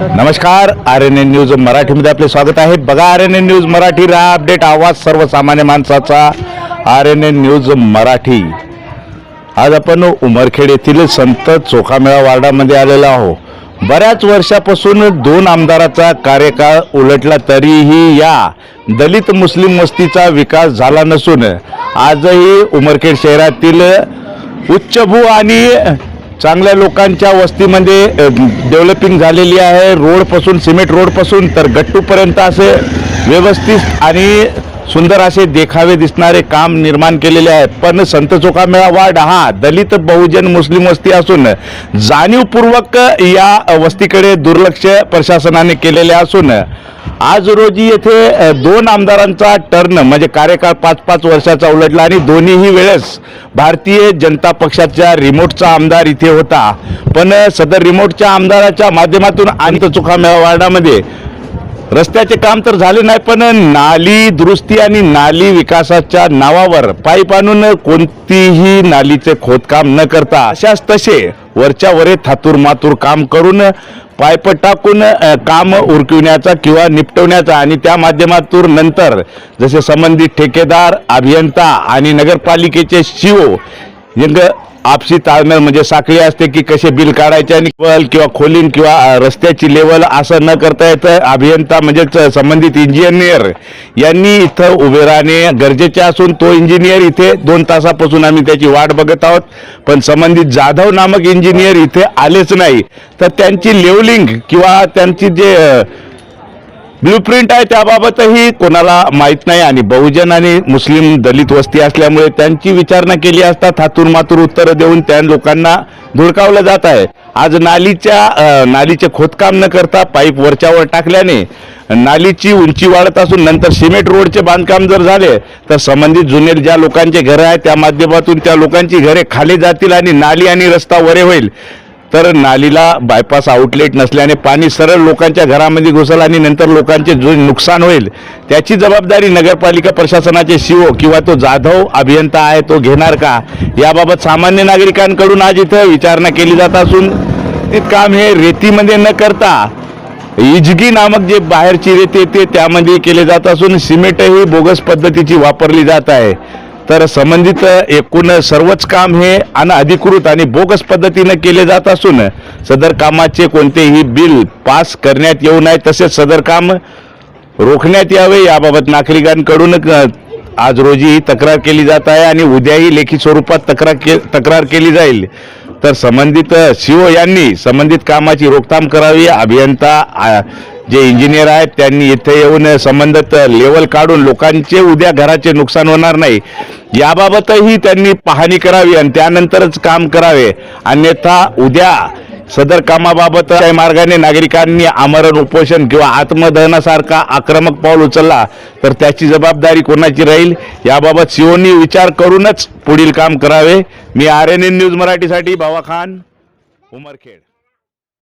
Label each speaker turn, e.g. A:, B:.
A: नमस्कार. R N N news मराठीमध्ये आपले स्वागत आहे. बघा R N N news Marathi राहा अपडेट. आवाज सर्वसामान्य माणसाचा. R N N news Marathi. आज आपण उमरखेड येथील संत चोखामेळा वार्डामध्ये आलेलो आहो बऱ्याच वर्षापासून दोन आमदाराचा कार्यकाळ उलटला तरीही या दलित मुस्लिम वस्तीचा विकास झाला नसून आजही उमरखेड शहरातील उच्चभू आणि चांगल्या लोकांच्या वस्तीमध्ये डेव्हलपिंग झालेली आहे. रोडपासून सिमेंट रोडपासून तर गट्टूपर्यंत असे व्यवस्थित आणि सुंदर असे देखावे दिसणारे काम निर्माण केलेले आहे पण संत चोखामेळा वार्ड हा दलित बहुजन मुस्लिम वस्ती असून जाणीवपूर्वक या वस्तीकडे दुर्लक्ष प्रशासनाने केलेले असून आज रोजी येथे दोन आमदारांचा टर्न म्हणजे कार्यकाळ पाच पाच वर्षाचा उलटला आणि दोन्हीही वेळेस भारतीय जनता पक्षाच्या रिमोटचा आमदार इथे होता. पण सदर रिमोटच्या आमदाराच्या माध्यमातून आणि चुकामेळा वार्डामध्ये रस्त्याचे काम तर झाले नाही पण नाली दुरुस्ती आणि नाली विकासाच्या नावावर पाईप आणून कोणतीही नालीचे खोदकाम न करता अशाच तसे वरच्या वरे थातूर मातूर काम करून पाईप टाकून काम उरकविण्याचा किंवा निपटवण्याचा आणि त्या माध्यमातून नंतर जसे संबंधित ठेकेदार अभियंता आणि नगरपालिकेचे शिओ यंग आपसी ताळमेळ म्हणजे साखळी असते की कसे बिल काढायचे आणि लेवल किंवा खोलीन किंवा रस्त्याची लेवल असं न करता येतं. अभियंता म्हणजेच संबंधित इंजिनियर यांनी इथं उभे राहणे गरजेचे असून तो इंजिनियर इथे दोन तासापासून आम्ही त्याची वाट बघत आहोत. पण संबंधित जाधव नामक इंजिनियर इथे आलेच नाही. तर त्यांची लेवलिंग किंवा त्यांची जे ब्लूप्रिंट आहे त्याबाबतही कोणाला माहीत नाही आणि बहुजन आणि मुस्लिम दलित वस्ती असल्यामुळे त्यांची विचारणा केली असता थातूर मातूर उत्तरं देऊन त्या लोकांना धुडकावलं जात आहे. आज नालीच्या नालीचे खोदकाम न करता पाईप वरच्यावर टाकल्याने नालीची उंची वाढत असून नंतर सिमेंट रोडचे बांधकाम जर झाले तर संबंधित जुने ज्या लोकांचे घरं आहेत त्या माध्यमातून त्या लोकांची घरे खाली जातील आणि नाली आणि रस्ता वरे होईल. तर नालीला बायपास आउटलेट नसल्याने पाणी सरळ लोकांच्या घरामध्ये घुसल आणि नंतर लोकांचे जो नुकसान होईल त्याची जबाबदारी नगरपालिका प्रशासनाचे शिओ किंवा तो जाधव अभियंता आहे तो घेणार का? याबाबत सामान्य नागरिकांकडून आज इथं विचारणा केली जात असून ते काम हे रेतीमध्ये न करता इजगी नामक जे बाहेरची रेती येते त्यामध्ये केले जात असून सिमेंटही बोगस पद्धतीची वापरली जात आहे. तर संबंधित एकूण सर्वच काम हे अनअधिकृत आणि बोगस पद्धतीनं केले जात असून सदर कामाचे कोणतेही बिल पास करण्यात येऊ नये तसेच सदर काम रोखण्यात यावे याबाबत नागरिकांकडून आज रोजी ही तक्रार केली जात आहे आणि उद्याही लेखी स्वरूपात तक्रार के तक्रार केली जाईल. तर संबंधित सीओ यांनी संबंधित कामाची रोकथाम करावी अभियंता जे इंजिनियर आहेत त्यांनी इथे येऊन संबंधित लेवल काढून लोकांचे उद्या घराचे नुकसान होणार नाही. याबाबतही त्यांनी पाहणी करावी आणि त्यानंतरच काम करावे. अन्यथा उद्या सदर कामाबाबत काही मार्गाने नागरिकांनी आमरण उपोषण किंवा आत्मदहनासारखा आक्रमक पाऊल उचलला तर त्याची जबाबदारी कोणाची राहील? याबाबत सीओनी विचार करूनच पुढील काम करावे. मी आर एन एन न्यूज मराठीसाठी बाबा खान उमरखेड.